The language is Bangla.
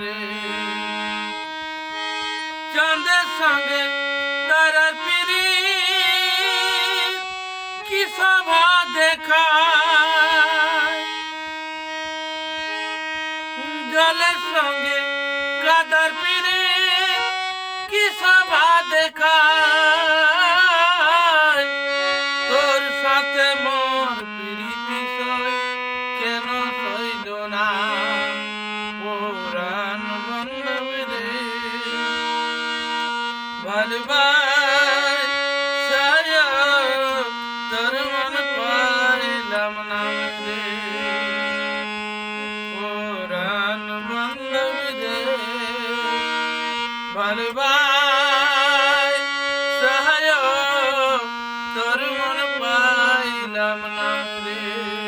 রে সঙ্গে তারার কি সভা দেখা জলের সঙ্গে কাদার কি সভা দেখা তোর সাথে মোর ਮਨ ਬਾਰ ਸਾਇਆ ਤਰ ਮਨ ਪਾਰ ਲਮ ਨਾਮ ਦੇ ਕੋਰਨ ਬੰਦ ਵਿਦੇ ਮਨ ਬਾਰ ਸਾਇਆ ਤਰ ਮਨ ਪਾਈ ਲਮ ਨਾਮ ਦੇ